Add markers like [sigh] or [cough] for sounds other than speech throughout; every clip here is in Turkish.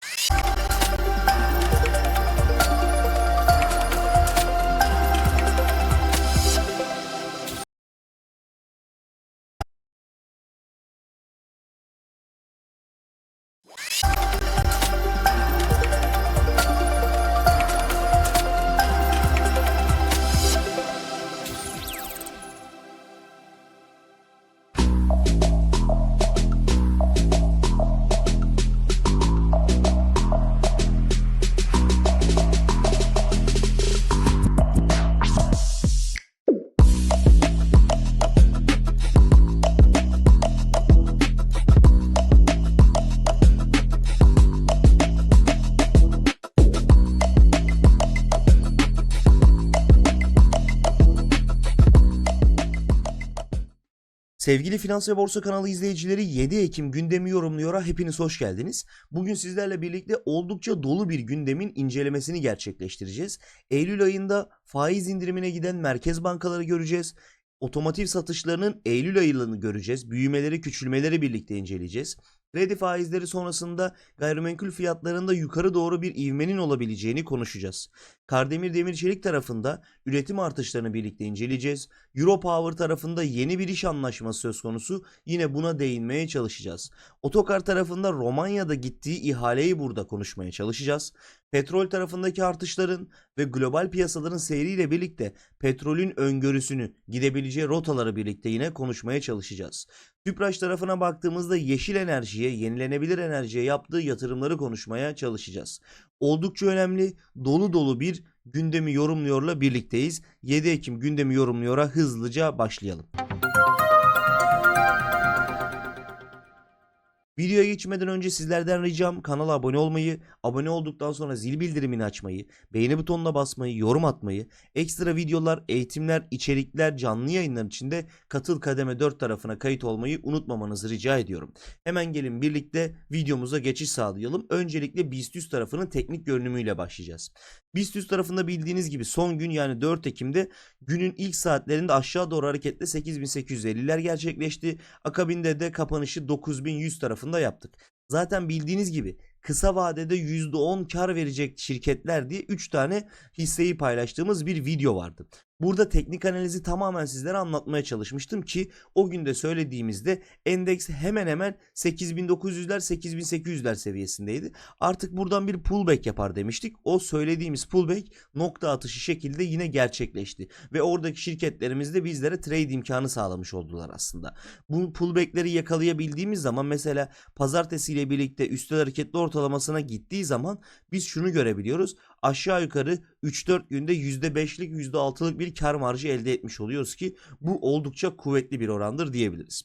Bye. [laughs] Sevgili Finans ve Borsa kanalı izleyicileri 7 Ekim gündemi yorumluyor'a hepiniz hoş geldiniz. Bugün sizlerle birlikte oldukça dolu bir gündemin incelemesini gerçekleştireceğiz. Eylül ayında faiz indirimine giden merkez bankaları göreceğiz. Otomotiv satışlarının Eylül ayını göreceğiz. Büyümeleri, küçülmeleri birlikte inceleyeceğiz. Kredi faizleri sonrasında gayrimenkul fiyatlarında yukarı doğru bir ivmenin olabileceğini konuşacağız. Kardemir Demir Çelik tarafında üretim artışlarını birlikte inceleyeceğiz. Europower tarafında yeni bir iş anlaşması söz konusu. Yine buna değinmeye çalışacağız. Otokar tarafında Romanya'da gittiği ihaleyi burada konuşmaya çalışacağız. Petrol tarafındaki artışların ve global piyasaların seyriyle birlikte petrolün öngörüsünü, gidebileceği rotaları birlikte yine konuşmaya çalışacağız. Tüpraş tarafına baktığımızda yeşil enerjiye, yenilenebilir enerjiye yaptığı yatırımları konuşmaya çalışacağız. Oldukça önemli, dolu dolu bir gündemi yorumluyorla birlikteyiz. 7 Ekim gündemi yorumluyora hızlıca başlayalım. Videoya geçmeden önce sizlerden ricam kanala abone olmayı, abone olduktan sonra zil bildirimini açmayı, beğeni butonuna basmayı, yorum atmayı, ekstra videolar, eğitimler, içerikler, canlı yayınlar için de katıl kademe 4 tarafına kayıt olmayı unutmamanızı rica ediyorum. Hemen gelin birlikte videomuza geçiş sağlayalım. Öncelikle BIST tarafının teknik görünümüyle başlayacağız. BIST tarafında bildiğiniz gibi son gün yani 4 Ekim'de günün ilk saatlerinde aşağı doğru hareketle 8850'ler gerçekleşti. Akabinde de kapanışı 9100 tarafında yaptık. Zaten bildiğiniz gibi kısa vadede %10 kar verecek şirketler diye 3 tane hisseyi paylaştığımız bir video vardı. Burada teknik analizi tamamen sizlere anlatmaya çalışmıştım ki o günde söylediğimizde endeks hemen hemen 8900'ler 8800'ler seviyesindeydi. Artık buradan bir pullback yapar demiştik. O söylediğimiz pullback nokta atışı şekilde yine gerçekleşti. Ve oradaki şirketlerimiz de bizlere trade imkanı sağlamış oldular aslında. Bu pullbackleri yakalayabildiğimiz zaman mesela pazartesiyle birlikte üstel hareketli ortalamasına gittiği zaman biz şunu görebiliyoruz. Aşağı yukarı 3-4 günde %5'lik %6'lık bir kar marjı elde etmiş oluyoruz ki bu oldukça kuvvetli bir orandır diyebiliriz.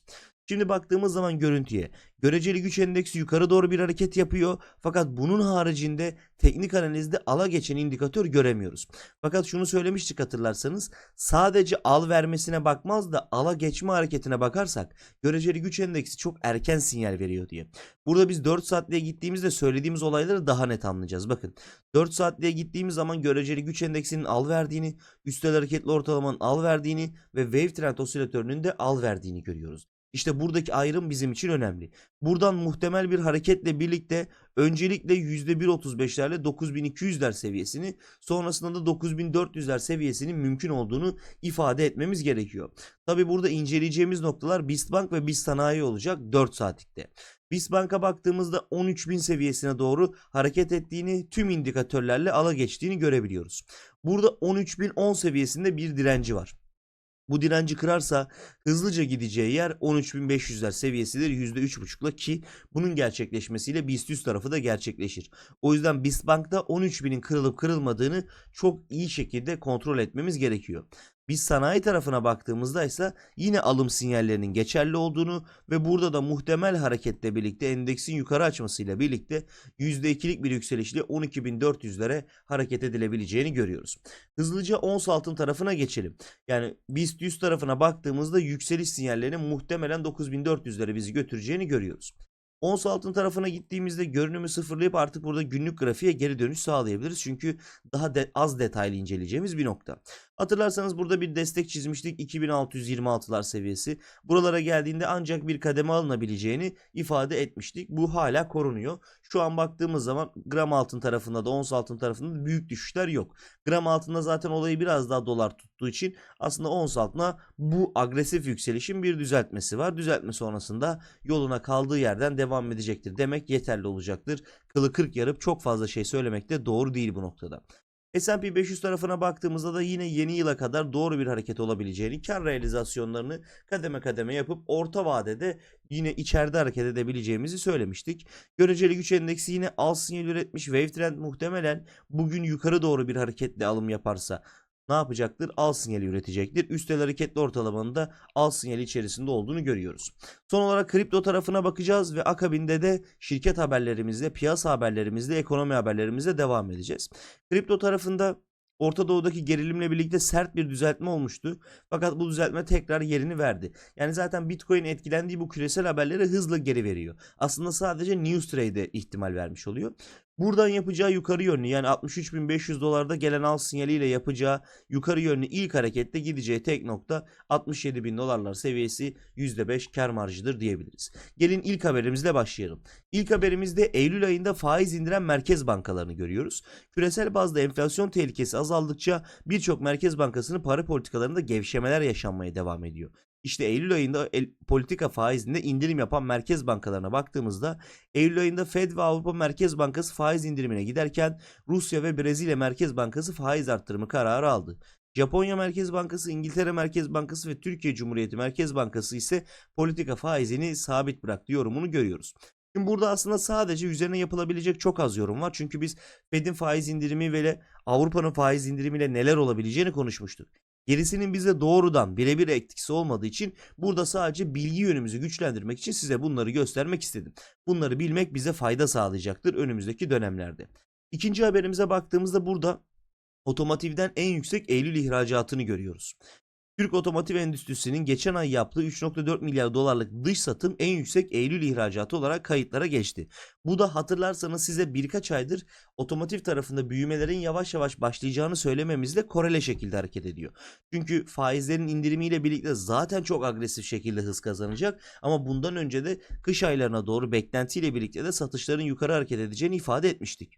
Şimdi baktığımız zaman görüntüye göreceli güç endeksi yukarı doğru bir hareket yapıyor fakat bunun haricinde teknik analizde ala geçen indikatör göremiyoruz. Fakat şunu söylemiştik hatırlarsanız sadece al vermesine bakmaz da ala geçme hareketine bakarsak göreceli güç endeksi çok erken sinyal veriyor diye. Burada biz 4 saatliğe gittiğimizde söylediğimiz olayları daha net anlayacağız. Bakın 4 saatliğe gittiğimiz zaman göreceli güç endeksinin al verdiğini, üstel hareketli ortalamanın al verdiğini ve wave trend osilatörünün de al verdiğini görüyoruz. İşte buradaki ayrım bizim için önemli. Buradan muhtemel bir hareketle birlikte öncelikle %1.35'lerle 9200'ler seviyesini sonrasında da 9400'ler seviyesinin mümkün olduğunu ifade etmemiz gerekiyor. Tabi burada inceleyeceğimiz noktalar BIST Bank ve BIST Sanayi olacak 4 saatlikte. BIST Bank'a baktığımızda 13.000 seviyesine doğru hareket ettiğini tüm indikatörlerle ala geçtiğini görebiliyoruz. Burada 13.010 seviyesinde bir direnci var. Bu direnci kırarsa hızlıca gideceği yer 13.500'ler seviyesidir %3.5'la ki bunun gerçekleşmesiyle BIST 100 tarafı da gerçekleşir. O yüzden BIST Bank'ta 13.000'in kırılıp kırılmadığını çok iyi şekilde kontrol etmemiz gerekiyor. Biz sanayi tarafına baktığımızda ise yine alım sinyallerinin geçerli olduğunu ve burada da muhtemel hareketle birlikte endeksin yukarı açmasıyla birlikte %2'lik bir yükselişle 12.400'lere hareket edilebileceğini görüyoruz. Hızlıca ons altın tarafına geçelim. Yani BIST 100 tarafına baktığımızda yükseliş sinyallerinin muhtemelen 9400'lere bizi götüreceğini görüyoruz. Ons altın tarafına gittiğimizde görünümü sıfırlayıp artık burada günlük grafiğe geri dönüş sağlayabiliriz. Çünkü daha de, az detaylı inceleyeceğimiz bir nokta. Hatırlarsanız burada bir destek çizmiştik 2626'lar seviyesi. Buralara geldiğinde ancak bir kademe alınabileceğini ifade etmiştik. Bu hala korunuyor. Şu an baktığımız zaman gram altın tarafında da ons altın tarafında da büyük düşüşler yok. Gram altında zaten olayı biraz daha dolar tuttuğu için aslında ons altına bu agresif yükselişin bir düzeltmesi var. Düzeltme sonrasında yoluna kaldığı yerden devam edecektir demek yeterli olacaktır. Kılı kırk yarıp çok fazla şey söylemek de doğru değil bu noktada. S&P 500 tarafına baktığımızda da yine yeni yıla kadar doğru bir hareket olabileceğini, kar realizasyonlarını kademe kademe yapıp orta vadede yine içeride hareket edebileceğimizi söylemiştik. Göreceli güç endeksi yine al sinyal üretmiş. Wave trend muhtemelen bugün yukarı doğru bir hareketle alım yaparsa ne yapacaktır? Al sinyali üretecektir. Üstel hareketli ortalamanın da al sinyali içerisinde olduğunu görüyoruz. Son olarak kripto tarafına bakacağız ve akabinde de şirket haberlerimizle, piyasa haberlerimizle, ekonomi haberlerimizle devam edeceğiz. Kripto tarafında Orta Doğu'daki gerilimle birlikte sert bir düzeltme olmuştu. Fakat bu düzeltme tekrar yerini verdi. Yani zaten Bitcoin etkilendiği bu küresel haberleri hızla geri veriyor. Aslında sadece Newstrade'e ihtimal vermiş oluyor. Buradan yapacağı yukarı yönlü yani 63.500 dolarda gelen al sinyaliyle yapacağı yukarı yönlü ilk harekette gideceği tek nokta 67.000 dolarlar seviyesi %5 kar marjıdır diyebiliriz. Gelin ilk haberimizle başlayalım. İlk haberimizde Eylül ayında faiz indiren merkez bankalarını görüyoruz. Küresel bazda enflasyon tehlikesi azaldıkça birçok merkez bankasının para politikalarında gevşemeler yaşanmaya devam ediyor. İşte Eylül ayında el, politika faizinde indirim yapan merkez bankalarına baktığımızda Eylül ayında Fed ve Avrupa Merkez Bankası faiz indirimine giderken Rusya ve Brezilya Merkez Bankası faiz arttırımı kararı aldı. Japonya Merkez Bankası, İngiltere Merkez Bankası ve Türkiye Cumhuriyeti Merkez Bankası ise politika faizini sabit bıraktı yorumunu görüyoruz. Şimdi burada aslında sadece üzerine yapılabilecek çok az yorum var. Çünkü biz Fed'in faiz indirimi ve Avrupa'nın faiz indirimiyle neler olabileceğini konuşmuştuk. Gerisinin bize doğrudan birebir etkisi olmadığı için burada sadece bilgi yönümüzü güçlendirmek için size bunları göstermek istedim. Bunları bilmek bize fayda sağlayacaktır önümüzdeki dönemlerde. İkinci haberimize baktığımızda burada otomotivden en yüksek Eylül ihracatını görüyoruz. Türk otomotiv endüstrisinin geçen ay yaptığı 3.4 milyar dolarlık dış satım en yüksek Eylül ihracatı olarak kayıtlara geçti. Bu da hatırlarsanız size birkaç aydır otomotiv tarafında büyümelerin yavaş yavaş başlayacağını söylememizle korele şekilde hareket ediyor. Çünkü faizlerin indirimiyle birlikte zaten çok agresif şekilde hız kazanacak ama bundan önce de kış aylarına doğru beklentiyle birlikte de satışların yukarı hareket edeceğini ifade etmiştik.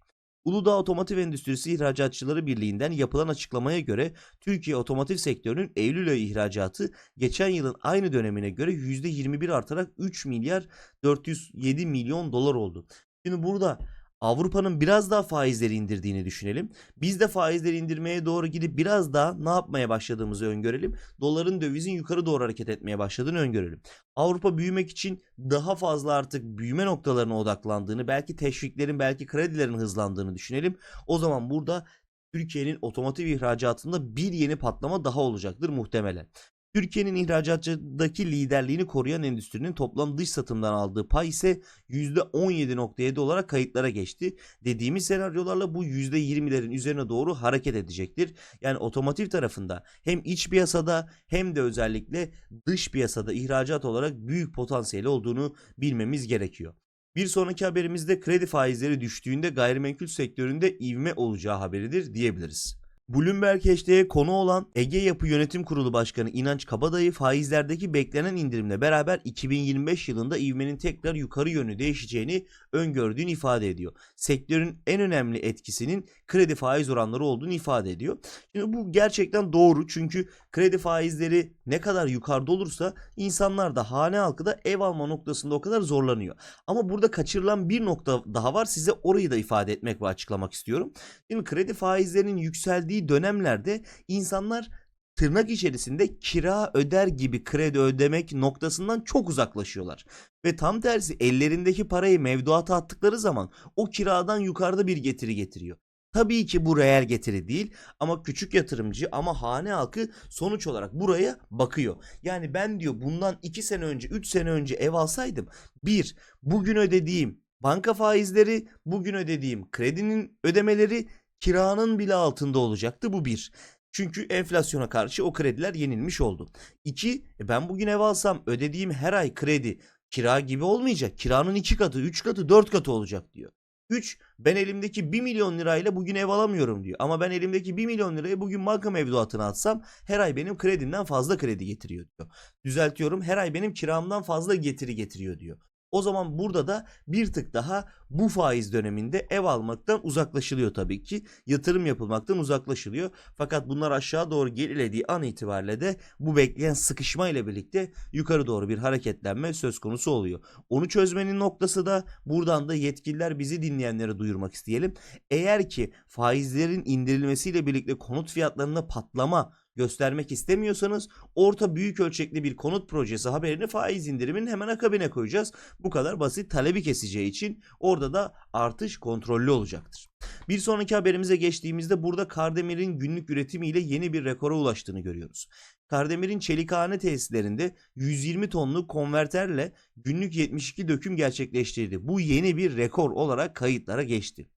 Uludağ Otomotiv Endüstrisi İhracatçıları Birliği'nden yapılan açıklamaya göre Türkiye otomotiv sektörünün Eylül ayı ihracatı geçen yılın aynı dönemine göre %21 artarak 3 milyar 407 milyon dolar oldu. Şimdi burada Avrupa'nın biraz daha faizleri indirdiğini düşünelim. Biz de faizleri indirmeye doğru gidip biraz daha ne yapmaya başladığımızı öngörelim. Doların dövizin yukarı doğru hareket etmeye başladığını öngörelim. Avrupa büyümek için daha fazla artık büyüme noktalarına odaklandığını, belki teşviklerin, belki kredilerin hızlandığını düşünelim. O zaman burada Türkiye'nin otomotiv ihracatında bir yeni patlama daha olacaktır muhtemelen. Türkiye'nin ihracatçıdaki liderliğini koruyan endüstrinin toplam dış satımdan aldığı pay ise %17.7 olarak kayıtlara geçti. Dediğimiz senaryolarla bu %20'lerin üzerine doğru hareket edecektir. Yani otomotiv tarafında hem iç piyasada hem de özellikle dış piyasada ihracat olarak büyük potansiyeli olduğunu bilmemiz gerekiyor. Bir sonraki haberimizde kredi faizleri düştüğünde gayrimenkul sektöründe ivme olacağı haberidir diyebiliriz. Bloomberg Hash'te konu olan Ege Yapı Yönetim Kurulu Başkanı İnanç Kabadayı faizlerdeki beklenen indirimle beraber 2025 yılında ivmenin tekrar yukarı yönlü değişeceğini öngördüğünü ifade ediyor. Sektörün en önemli etkisinin kredi faiz oranları olduğunu ifade ediyor. Şimdi bu gerçekten doğru çünkü kredi faizleri ne kadar yukarıda olursa insanlar da hane halkı da ev alma noktasında o kadar zorlanıyor. Ama burada kaçırılan bir nokta daha var size orayı da ifade etmek ve açıklamak istiyorum. Şimdi kredi faizlerinin yükseldiği dönemlerde insanlar tırnak içerisinde kira öder gibi kredi ödemek noktasından çok uzaklaşıyorlar. Ve tam tersi ellerindeki parayı mevduata attıkları zaman o kiradan yukarıda bir getiri getiriyor. Tabii ki bu reel getiri değil ama küçük yatırımcı ama hane halkı sonuç olarak buraya bakıyor. Yani ben diyor bundan 2 sene önce 3 sene önce ev alsaydım bir bugün ödediğim banka faizleri bugün ödediğim kredinin ödemeleri kiranın bile altında olacaktı bu bir. Çünkü enflasyona karşı o krediler yenilmiş oldu. İki, e ben bugün ev alsam ödediğim her ay kredi kira gibi olmayacak. Kiranın iki katı, üç katı, dört katı olacak diyor. 3. Ben elimdeki 1 milyon lirayla bugün ev alamıyorum diyor. Ama ben elimdeki 1 milyon lirayı bugün banka mevduatına atsam her ay benim kredimden fazla kredi getiriyor diyor. Düzeltiyorum her ay benim kiramdan fazla getiri getiriyor diyor. O zaman burada da bir tık daha bu faiz döneminde ev almaktan uzaklaşılıyor tabii ki. Yatırım yapılmaktan uzaklaşılıyor. Fakat bunlar aşağı doğru gerilediği an itibariyle de bu bekleyen sıkışma ile birlikte yukarı doğru bir hareketlenme söz konusu oluyor. Onu çözmenin noktası da buradan da yetkililer bizi dinleyenlere duyurmak isteyelim. Eğer ki faizlerin indirilmesiyle birlikte konut fiyatlarında patlama göstermek istemiyorsanız orta büyük ölçekli bir konut projesi haberini faiz indiriminin hemen akabine koyacağız. Bu kadar basit talebi keseceği için orada da artış kontrollü olacaktır. Bir sonraki haberimize geçtiğimizde burada Kardemir'in günlük üretimiyle yeni bir rekora ulaştığını görüyoruz. Kardemir'in çelikhane tesislerinde 120 tonluk konverterle günlük 72 döküm gerçekleştirdi. Bu yeni bir rekor olarak kayıtlara geçti.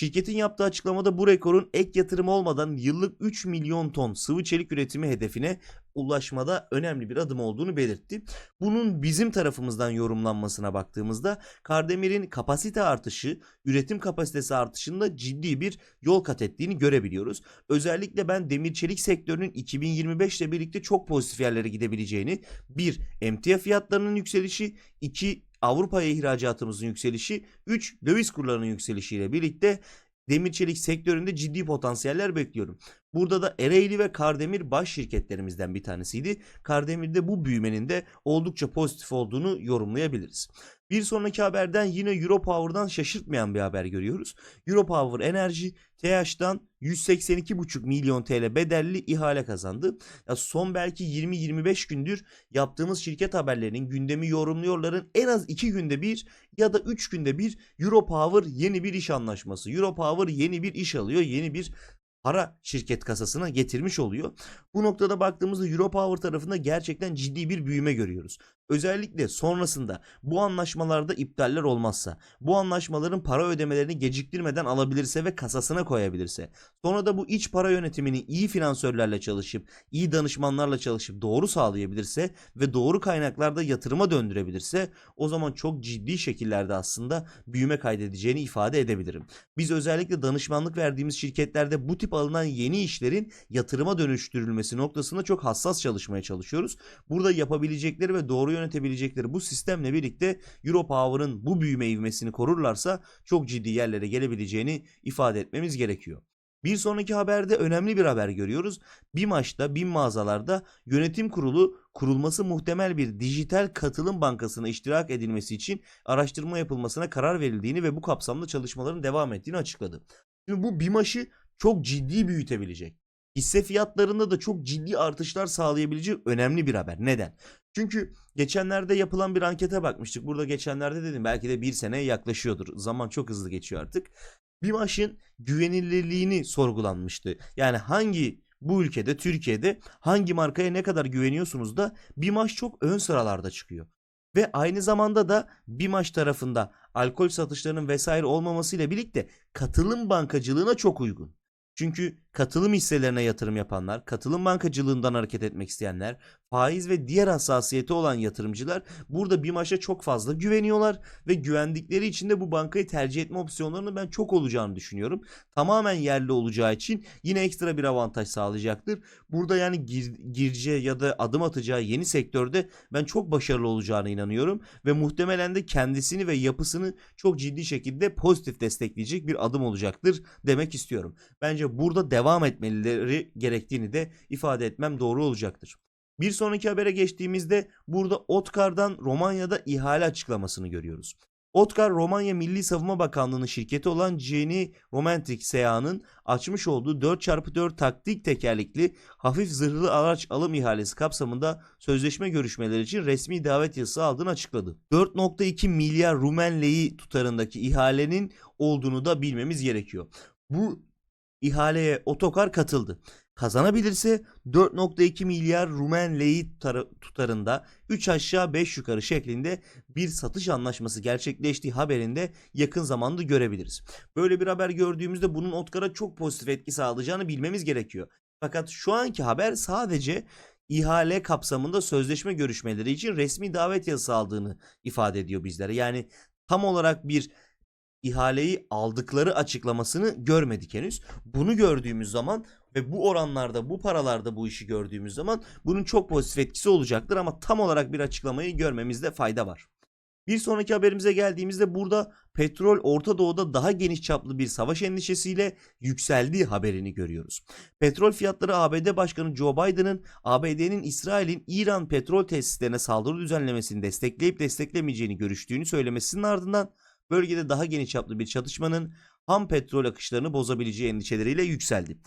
Şirketin yaptığı açıklamada bu rekorun ek yatırım olmadan yıllık 3 milyon ton sıvı çelik üretimi hedefine ulaşmada önemli bir adım olduğunu belirtti. Bunun bizim tarafımızdan yorumlanmasına baktığımızda Kardemir'in kapasite artışı, üretim kapasitesi artışında ciddi bir yol kat ettiğini görebiliyoruz. Özellikle ben demir çelik sektörünün 2025 ile birlikte çok pozitif yerlere gidebileceğini, bir emtia fiyatlarının yükselişi, iki Avrupa'ya ihracatımızın yükselişi, 3 döviz kurlarının yükselişiyle birlikte demir çelik sektöründe ciddi potansiyeller bekliyorum. Burada da Ereğli ve Kardemir baş şirketlerimizden bir tanesiydi. Kardemir'de bu büyümenin de oldukça pozitif olduğunu yorumlayabiliriz. Bir sonraki haberden yine Europower'dan şaşırtmayan bir haber görüyoruz. Europower Enerji TH'dan 182,5 milyon TL bedelli ihale kazandı. Ya son belki 20-25 gündür yaptığımız şirket haberlerinin gündemi yorumluyorların en az 2 günde bir ya da 3 günde bir Europower yeni bir iş anlaşması. Europower yeni bir iş alıyor, yeni bir para şirket kasasına getirmiş oluyor. Bu noktada baktığımızda Europower tarafında gerçekten ciddi bir büyüme görüyoruz. Özellikle sonrasında bu anlaşmalarda iptaller olmazsa, bu anlaşmaların para ödemelerini geciktirmeden alabilirse ve kasasına koyabilirse, sonra da bu iç para yönetimini iyi finansörlerle çalışıp, iyi danışmanlarla çalışıp doğru sağlayabilirse ve doğru kaynaklarda yatırıma döndürebilirse o zaman çok ciddi şekillerde aslında büyüme kaydedeceğini ifade edebilirim. Biz özellikle danışmanlık verdiğimiz şirketlerde bu tip alınan yeni işlerin yatırıma dönüştürülmesi noktasında çok hassas çalışmaya çalışıyoruz. Burada yapabilecekleri ve doğru yönetebilecekleri bu sistemle birlikte Europower'ın bu büyüme ivmesini korurlarsa çok ciddi yerlere gelebileceğini ifade etmemiz gerekiyor. Bir sonraki haberde önemli bir haber görüyoruz. BİMAŞ'ta, BİM mağazalarda yönetim kurulu kurulması muhtemel bir dijital katılım bankasına iştirak edilmesi için araştırma yapılmasına karar verildiğini ve bu kapsamda çalışmaların devam ettiğini açıkladı. Şimdi bu BİMAŞ'ı çok ciddi büyütebilecek. Hisse fiyatlarında da çok ciddi artışlar sağlayabileceği önemli bir haber. Neden? Çünkü geçenlerde yapılan bir ankete bakmıştık. Burada geçenlerde dedim belki de bir seneye yaklaşıyordur. Zaman çok hızlı geçiyor artık. BİMAŞ'ın güvenilirliğini sorgulanmıştı. Yani hangi bu ülkede Türkiye'de hangi markaya ne kadar güveniyorsunuz da BİMAŞ çok ön sıralarda çıkıyor. Ve aynı zamanda da BİMAŞ tarafında alkol satışlarının vesaire olmamasıyla birlikte katılım bankacılığına çok uygun. Çünkü katılım hisselerine yatırım yapanlar, katılım bankacılığından hareket etmek isteyenler, faiz ve diğer hassasiyeti olan yatırımcılar burada BİMAŞ'a çok fazla güveniyorlar ve güvendikleri için de bu bankayı tercih etme opsiyonlarının ben çok olacağını düşünüyorum. Tamamen yerli olacağı için yine ekstra bir avantaj sağlayacaktır. Burada yani gir, gireceği ya da adım atacağı yeni sektörde ben çok başarılı olacağına inanıyorum ve muhtemelen de kendisini ve yapısını çok ciddi şekilde pozitif destekleyecek bir adım olacaktır demek istiyorum. Bence burada devam etmeleri gerektiğini de ifade etmem doğru olacaktır. Bir sonraki habere geçtiğimizde burada Otkar'dan Romanya'da ihale açıklamasını görüyoruz. Otkar Romanya Milli Savunma Bakanlığı'nın şirketi olan Geni Romantic SEA'nın açmış olduğu 4x4 taktik tekerlekli hafif zırhlı araç alım ihalesi kapsamında sözleşme görüşmeleri için resmi davet yazısı aldığını açıkladı. 4.2 milyar Rumen leyi tutarındaki ihalenin olduğunu da bilmemiz gerekiyor. Bu ihaleye Otokar katıldı. Kazanabilirse 4.2 milyar Rumen leyi tutarında 3 aşağı 5 yukarı şeklinde bir satış anlaşması gerçekleştiği haberinde yakın zamanda görebiliriz. Böyle bir haber gördüğümüzde bunun Otkar'a çok pozitif etki sağlayacağını bilmemiz gerekiyor. Fakat şu anki haber sadece ihale kapsamında sözleşme görüşmeleri için resmi davet yazısı aldığını ifade ediyor bizlere. Yani tam olarak bir ihaleyi aldıkları açıklamasını görmedik henüz. Bunu gördüğümüz zaman ve bu oranlarda, bu paralarda bu işi gördüğümüz zaman bunun çok pozitif etkisi olacaktır ama tam olarak bir açıklamayı görmemizde fayda var. Bir sonraki haberimize geldiğimizde burada petrol Orta Doğu'da daha geniş çaplı bir savaş endişesiyle yükseldiği haberini görüyoruz. Petrol fiyatları ABD Başkanı Joe Biden'ın ABD'nin İsrail'in İran petrol tesislerine saldırı düzenlemesini destekleyip desteklemeyeceğini görüştüğünü söylemesinin ardından bölgede daha geniş çaplı bir çatışmanın ham petrol akışlarını bozabileceği endişeleriyle yükseldi.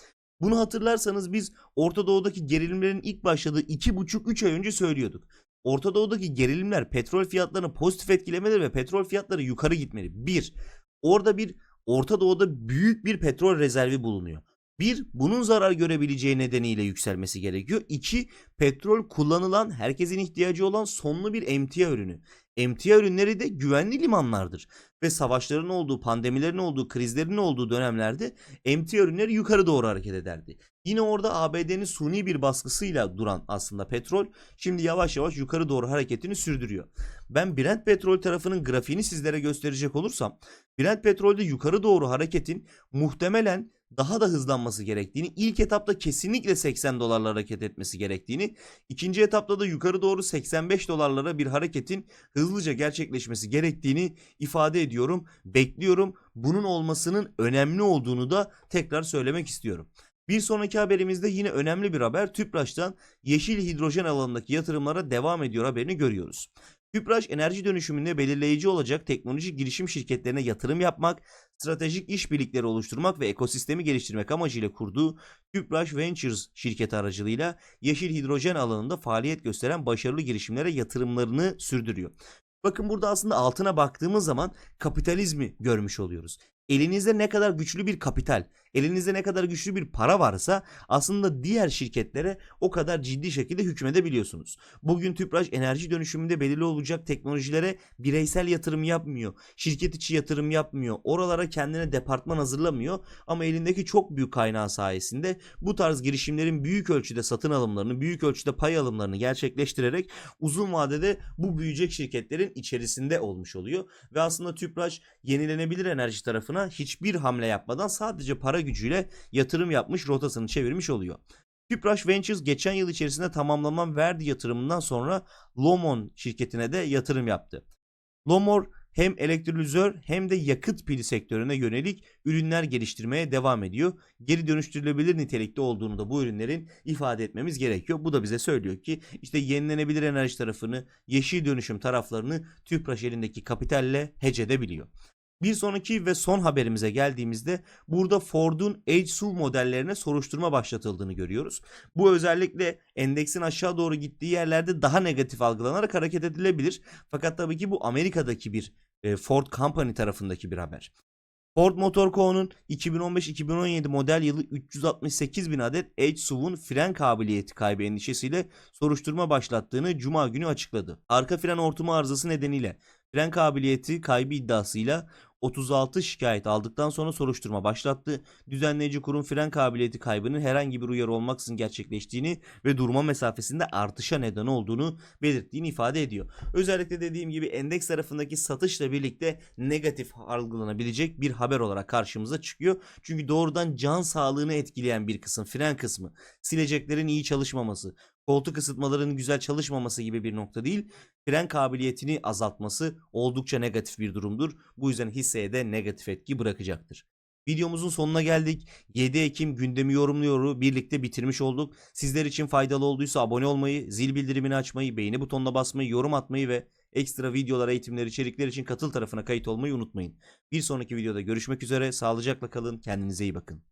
Bunu hatırlarsanız biz Orta Doğu'daki gerilimlerin ilk başladığı 2,5-3 ay önce söylüyorduk. Orta Doğu'daki gerilimler petrol fiyatlarını pozitif etkilemeleri ve petrol fiyatları yukarı gitmeli. Bir, orada bir Orta Doğu'da büyük bir petrol rezervi bulunuyor. Bir, bunun zarar görebileceği nedeniyle yükselmesi gerekiyor. İki, petrol kullanılan, herkesin ihtiyacı olan sonlu bir emtia ürünü. Emtia ürünleri de güvenli limanlardır. Ve savaşların olduğu, pandemilerin olduğu, krizlerin olduğu dönemlerde emtia ürünleri yukarı doğru hareket ederdi. Yine orada ABD'nin suni bir baskısıyla duran aslında petrol şimdi yavaş yavaş yukarı doğru hareketini sürdürüyor. Ben Brent petrol tarafının grafiğini sizlere gösterecek olursam Brent petrolde yukarı doğru hareketin muhtemelen daha da hızlanması gerektiğini, ilk etapta kesinlikle 80 dolarla hareket etmesi gerektiğini, ikinci etapta da yukarı doğru 85 dolarlara bir hareketin hızlıca gerçekleşmesi gerektiğini ifade ediyorum, bekliyorum. Bunun olmasının önemli olduğunu da tekrar söylemek istiyorum. Bir sonraki haberimizde yine önemli bir haber. Tüpraş'tan yeşil hidrojen alanındaki yatırımlara devam ediyor haberini görüyoruz. Tüpraş enerji dönüşümünde belirleyici olacak teknolojik girişim şirketlerine yatırım yapmak, stratejik işbirlikleri oluşturmak ve ekosistemi geliştirmek amacıyla kurduğu Tüpraş Ventures şirketi aracılığıyla yeşil hidrojen alanında faaliyet gösteren başarılı girişimlere yatırımlarını sürdürüyor. Bakın burada aslında altına baktığımız zaman kapitalizmi görmüş oluyoruz. Elinizde ne kadar güçlü bir kapital, elinizde ne kadar güçlü bir para varsa aslında diğer şirketlere o kadar ciddi şekilde hükmedebiliyorsunuz. Bugün Tüpraş enerji dönüşümünde belirli olacak teknolojilere bireysel yatırım yapmıyor. Şirket içi yatırım yapmıyor. Oralara kendine departman hazırlamıyor ama elindeki çok büyük kaynağı sayesinde bu tarz girişimlerin büyük ölçüde satın alımlarını, büyük ölçüde pay alımlarını gerçekleştirerek uzun vadede bu büyüyecek şirketlerin içerisinde olmuş oluyor. Ve aslında Tüpraş yenilenebilir enerji tarafına hiçbir hamle yapmadan sadece para gücüyle yatırım yapmış, rotasını çevirmiş oluyor. Tüpraş Ventures geçen yıl içerisinde tamamlanan Verdi yatırımından sonra Lomon şirketine de yatırım yaptı. Lomor hem elektrolizör hem de yakıt pili sektörüne yönelik ürünler geliştirmeye devam ediyor. Geri dönüştürülebilir nitelikte olduğunu da bu ürünlerin ifade etmemiz gerekiyor. Bu da bize söylüyor ki işte yenilenebilir enerji tarafını, yeşil dönüşüm taraflarını Tüpraş elindeki kapitalle hece edebiliyor. Bir sonraki ve son haberimize geldiğimizde burada Ford'un H-SUV modellerine soruşturma başlatıldığını görüyoruz. Bu özellikle endeksin aşağı doğru gittiği yerlerde daha negatif algılanarak hareket edilebilir. Fakat tabii ki bu Amerika'daki bir e, Ford Company tarafındaki bir haber. Ford Motor Co'nun 2015-2017 model yılı 368 bin adet H-SUV'un fren kabiliyeti kaybı endişesiyle soruşturma başlattığını Cuma günü açıkladı. Arka fren hortumu arızası nedeniyle fren kabiliyeti kaybı iddiasıyla 36 şikayet aldıktan sonra soruşturma başlattı. Düzenleyici kurum fren kabiliyeti kaybının herhangi bir uyarı olmaksızın gerçekleştiğini ve durma mesafesinde artışa neden olduğunu belirttiğini ifade ediyor. Özellikle dediğim gibi endeks tarafındaki satışla birlikte negatif algılanabilecek bir haber olarak karşımıza çıkıyor. Çünkü doğrudan can sağlığını etkileyen bir kısım fren kısmı, sileceklerin iyi çalışmaması, koltuk ısıtmalarının güzel çalışmaması gibi bir nokta değil. Fren kabiliyetini azaltması oldukça negatif bir durumdur. Bu yüzden hisseye de negatif etki bırakacaktır. Videomuzun sonuna geldik. 7 Ekim gündemi yorumluyoru birlikte bitirmiş olduk. Sizler için faydalı olduysa abone olmayı, zil bildirimini açmayı, beğeni butonuna basmayı, yorum atmayı ve ekstra videolar, eğitimler, içerikler için katıl tarafına kayıt olmayı unutmayın. Bir sonraki videoda görüşmek üzere. Sağlıcakla kalın. Kendinize iyi bakın.